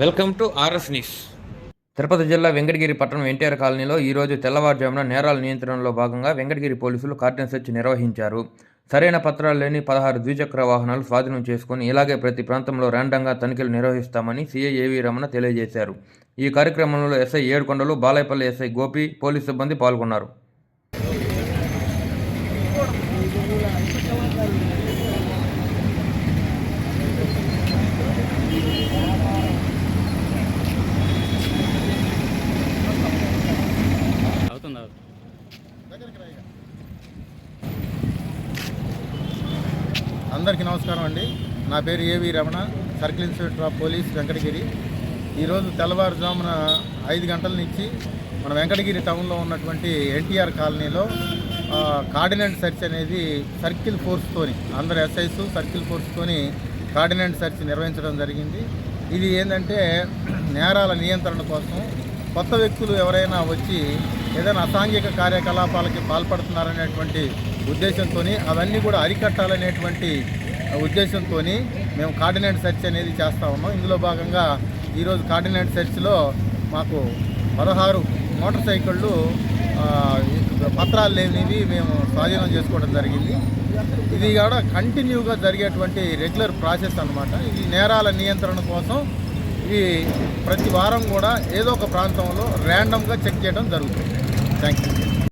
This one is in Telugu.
Welcome to RS news. Tirupati జిల్లా వెంకటగిరి పట్టణం ఎన్టీఆర్ కాలనీలో ఈరోజు తెల్లవారుజామున నేరాల నియంత్రణలో భాగంగా వెంకటగిరి పోలీసులు కార్డన్ సెర్చ్ నిర్వహించారు. సరైన పత్రాలు లేని పదహారు ద్విచక్ర వాహనాలు స్వాధీనం చేసుకుని ఇలాగే ప్రతి ప్రాంతంలో ర్యాండంగా తనిఖీలు నిర్వహిస్తామని సీఐ ఏవి రమణ తెలియజేశారు. ఈ కార్యక్రమంలో SI Edukondalu Balayapalli SI Gopi police సిబ్బంది పాల్గొన్నారు. అందరికీ నమస్కారం అండి. నా పేరు AV Ramana circle inspector of police Venkatagiri. ఈరోజు తెల్లవారుజామున ఐదు గంటల నుంచి మన వెంకటగిరి టౌన్లో ఉన్నటువంటి ఎన్టీఆర్ కాలనీలో కార్డినెంట్ సెర్చ్ అనేది సర్కిల్ ఫోర్స్తోని అందరు ఎస్ఐస్ సర్కిల్ ఫోర్స్తోని కార్డినెంట్ సెర్చ్ నిర్వహించడం జరిగింది. ఇది ఏంటంటే నేరాల నియంత్రణ కోసం కొత్త వ్యక్తులు ఎవరైనా వచ్చి ఏదైనా అసాంఘిక కార్యకలాపాలకి పాల్పడుతున్నారనేటువంటి ఉద్దేశంతో అవన్నీ కూడా అరికట్టాలనేటువంటి ఉద్దేశంతో మేము కార్డినెంట్ సెర్చ్ అనేది చేస్తూ ఉన్నాం. ఇందులో భాగంగా ఈరోజు కార్డినెంట్ సెర్చ్లో మాకు పదహారు మోటార్ సైకిళ్ళు పత్రాలు లేనివి మేము స్వాధీనం చేసుకోవడం జరిగింది. ఇది కూడా కంటిన్యూగా జరిగేటువంటి రెగ్యులర్ ప్రాసెస్ అన్నమాట. ఇది నేరాల నియంత్రణ కోసం ఇవి ప్రతి వారం కూడా ఏదో ఒక ప్రాంతంలో ర్యాండమ్గా చెక్ చేయడం జరుగుతుంది. Thank you